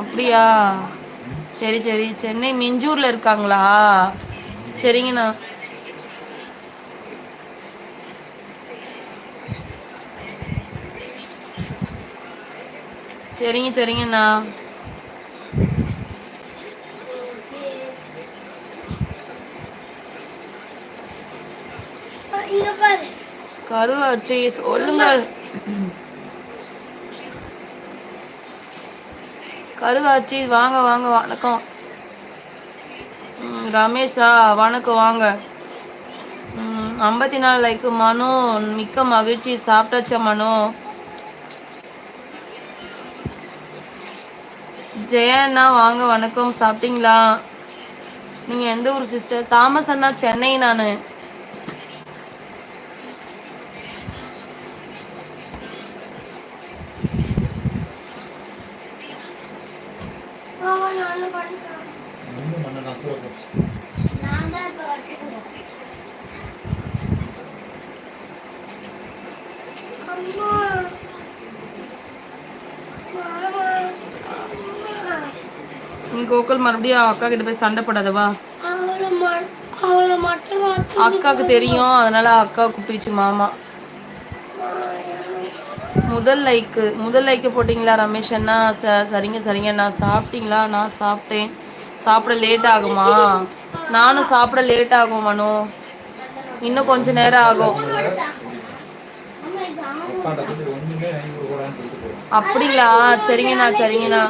அப்படியா? சரி சரி. சென்னை மிஞ்சூர்ல இருக்காங்களா? சரிங்கண்ணா சரிங்க சரிங்கண்ணா கருவாச்சி சொல்லுங்க. கருவாச்சி வாங்க வாங்க வணக்கம். ரமேஷா வணக்கம் வாங்க. ஐம்பத்தி நாலு லைக்கு மனு மிக்க மகிழ்ச்சி சாப்பிட்டாச்சா மனு? ஜெயண்ணா வாங்க வணக்கம் சாப்பிட்டீங்களா? நீங்கள் எந்த ஊர் சிஸ்டர் தாமஸ் அண்ணா சென்னை நான் மாமா நான் பண்ணிட்டேன் ஒன்றும் பண்ண நான் கூட போ. நான் தான் இப்ப வச்சுக்கிறேன் அம்மா மாமா அம்மா. நீ கோகுல் மறுபடியும் அக்கா கிட்ட போய் சண்டை போடாதவா அக்காவுக்கு தெரியும் அதனால அக்கா கூப்பிட்டுச்சு மாமா முதல் லைக்கு முதல் லைக்கு போட்டிங்களா ரமேஷ் அண்ணா? ச சரிங்க சரிங்க நான் சாப்பிட்டீங்களா? நான் சாப்பிட்டேன். சாப்பிட லேட் ஆகுமா? நானும் சாப்பிட லேட் ஆகும் மனு. இன்னும் கொஞ்ச நேரம் ஆகும். அப்படிங்களா? சரிங்கண்ணா சரிங்கண்ணா.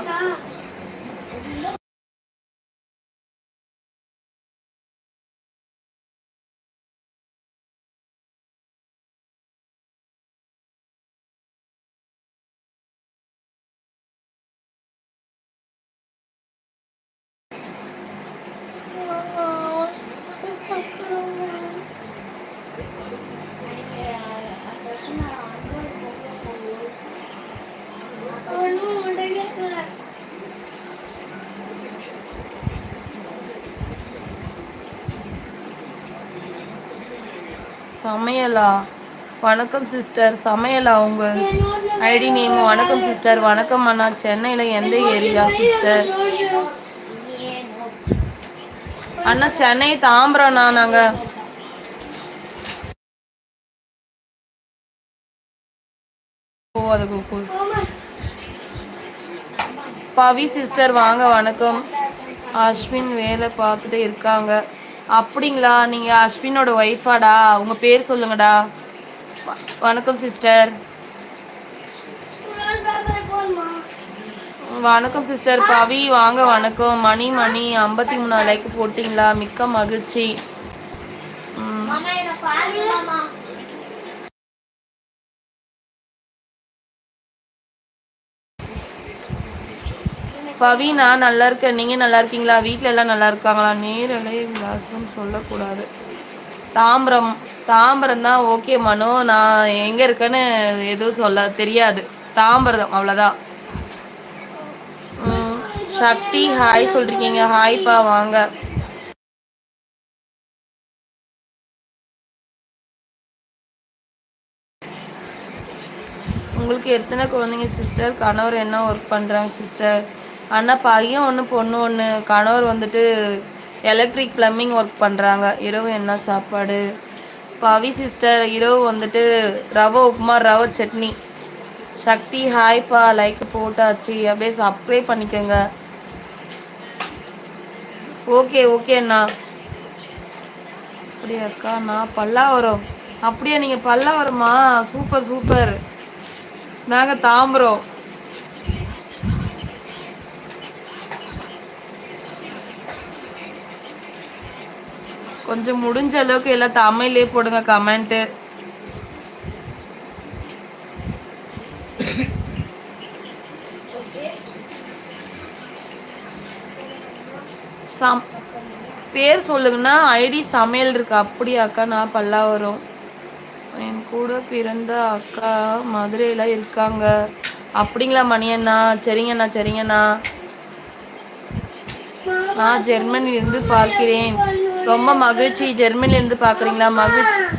சமையலா? வணக்கம் சிஸ்டர் சமையலா உங்க ஐடி நேம் வணக்கம் சிஸ்டர் வணக்கம் அண்ணா. சென்னையில் எந்த ஏரியா சிஸ்டர் அண்ணா சென்னை தாம்பரம்ண்ணா நாங்கள் ஓ அது கூகுள் பவி சிஸ்டர் வாங்க வணக்கம். அஸ்வின் வேலை பார்த்துட்டு இருக்காங்க. அப்படிங்களா? நீங்கள் அஸ்வினோட ஒய்ஃபாடா உங்கள் பேர் சொல்லுங்கடா. வணக்கம் சிஸ்டர் வணக்கம் சிஸ்டர் பவி வாங்க வணக்கம். மணி மணி. ஐம்பத்தி மூணு லைக் போட்டிங்களா? மிக்க மகிழ்ச்சி ம், மாமா, என்னை பாருங்க, மாமா. பவி நான் நல்லா இருக்கேன். நீங்கள் நல்லா இருக்கீங்களா? வீட்டில் எல்லாம் நல்லா இருக்காங்களா? நேரலை விலாசம் சொல்லக்கூடாது. தாம்பரம். தாம்பரம் தான் ஓகே மனோ. நான் எங்கே இருக்கேன்னு எதுவும் சொல்ல தெரியாது. தாம்பரம் அவ்வளோதான் சக்தி ஹாய் சொல்லிருக்கீங்க. ஹாய்ப்பா வாங்க. உங்களுக்கு எத்தனை குழந்தைங்க சிஸ்டர் கணவர் என்ன ஒர்க் பண்ணுறாங்க சிஸ்டர் அண்ணா பையன் ஒன்று பொண்ணு ஒன்று கணவர் வந்துட்டு எலக்ட்ரிக் பிளம்பிங் ஒர்க் பண்ணுறாங்க இரவு என்ன சாப்பாடு? பவி சிஸ்டர் இரவு வந்துட்டு ரவை உப்புமா ரவை சட்னி. சக்தி ஹாய்ப்பா லைக் போட்டாச்சு. அப்படியே சப்ஸ்கிரைப் பண்ணிக்கோங்க. ஓகே ஓகே அண்ணா. அப்படியா அக்கா நான் பல்லாவரம். அப்படியா நீங்கள் பல்லாவரமா? சூப்பர் சூப்பர் நாங்கள் தாம்பரம். கொஞ்சம் முடிஞ்ச அளவுக்கு எல்லாம் தமிழ்லேயே போடுங்க கமெண்ட்டு சம் பேர் சொல்லுங்கன்னா ஐடி சமையல் இருக்கு. அப்படியாக்கா நான் பல்லாவரம். என் கூட பிறந்த அக்கா மதுரையில் இருக்காங்க. அப்படிங்களா மணியண்ணா? சரிங்கண்ணா சரிங்கண்ணா. நான் ஜெர்மனிலிருந்து பார்க்கிறேன். ரொம்ப மகிழ்ச்சி. ஜெர்மனிலேருந்து பார்க்குறீங்களா மகிழ்ச்சி.